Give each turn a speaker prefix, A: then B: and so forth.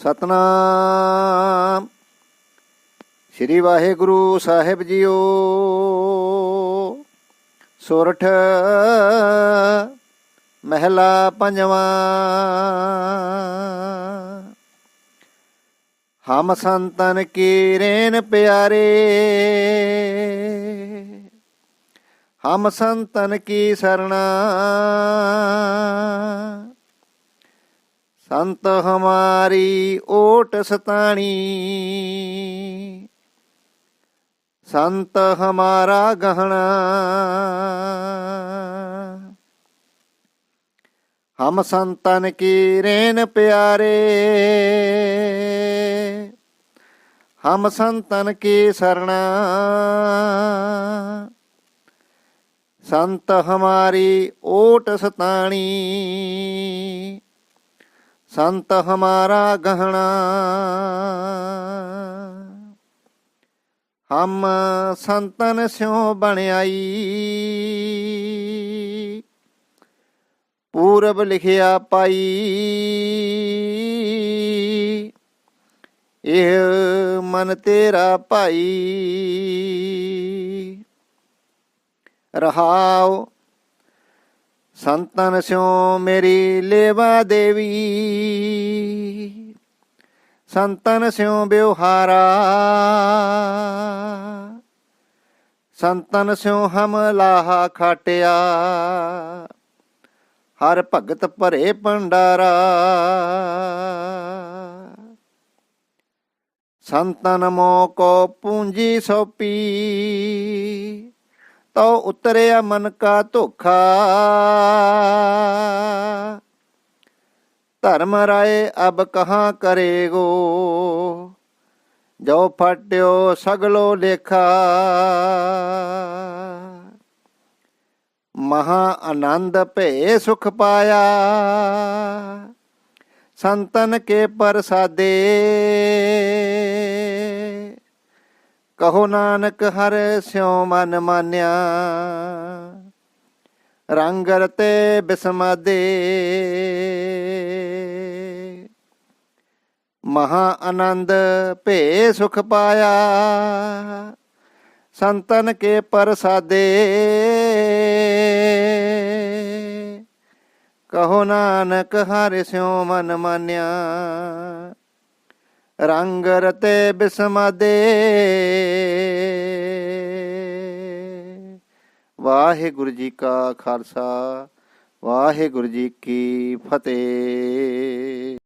A: ਸਤਨਾਮ। ਸ੍ਰੀ ਵਾਹਿਗੁਰੂ ਸਾਹਿਬ ਜੀਓ। ਸੁਰਠ ਮਹਿਲਾ ਪੰਜਵਾਂ। ਹਮ ਸੰਤਨ ਕੀ ਰੇਨ ਪਿਆਰੇ। ਹਮ ਸੰਤਨ ਕੀ ਸਰਣਾ। ਸੰਤ ਹਮਾਰੀ ਓਟ ਸਤਾਣੀ। ਸੰਤ ਹਮਾਰਾ ਗਹਣਾ। ਹਮ ਸੰਤਨ ਕੀ ਰੇਨ ਪਿਆਰੇ। ਹਮ ਸੰਤਨ ਕੀ ਸਰਣਾ। ਸੰਤ ਹਮਾਰੀ ਓਟ ਸਤਾਣੀ। ਸੰਤ ਹਮਾਰਾ ਗਹਣਾ ਹਮ ਸੰਤਨ ਸਿਉ ਬਣਾਈ ਪੂਰਬ ਲਿਖਿਆ ਪਾਈ। ਇਹ ਮਨ ਤੇਰਾ ਭਾਈ। ਰਹਾਓ ਸੰਤਨ ਸਿਉ ਮੇਰੀ ਲੇਵਾ ਦੇਵੀ। ਸੰਤਨ ਸਿਉ ਬਿਵਹਾਰਾ ਸੰਤਨ ਸਿਉ ਹਮ ਲਾਹਾ ਖਾਟਿਆ। ਹਰ ਭਗਤ ਭਰੇ ਭੰਡਾਰਾ। ਸੰਤਨ ਮੋ ਕੋ ਪੂੰਜੀ ਸੋਪੀ। ਤੋ ਉਤਰਿਆ ਮਨ ਕਾ ਧੋਖਾ। ਧਰਮ ਰਾਏ ਅਬ ਕਹਾ ਕਰੇਗੋ? ਜੋ ਫਟਿਓ ਸਗਲੋ ਲੇਖਾ। ਮਹਾ ਆਨੰਦ ਭੇ ਸੁਖ ਪਾਇਆ। ਸੰਤਨ ਕੇ ਪ੍ਰਸਾਦੇ ਕਹੋ ਨਾਨਕ ਹਰ ਸਿਉ ਮਨ ਮਾਨਿਆ। ਰੰਗ ਰਤੇ ਬਿਸਮਾਦੇ ਮਹਾ ਆਨੰਦ ਭੇ ਸੁਖ ਪਾਇਆ। ਸੰਤਨ ਕੇ ਪ੍ਰਸਾਦੇ। ਕਹੋ ਨਾਨਕ ਹਰਿ ਸਿਉ ਮਨ ਮਾਨਿਆ। ਰੰਗ ਰਤੇ ਬਿਸਮਾਦੇ ਵਾਹਿਗੁਰੂ ਜੀ ਕਾ ਖਾਲਸਾ ਵਾਹਿਗੁਰੂ ਜੀ ਕੀ ਫਤਿਹ।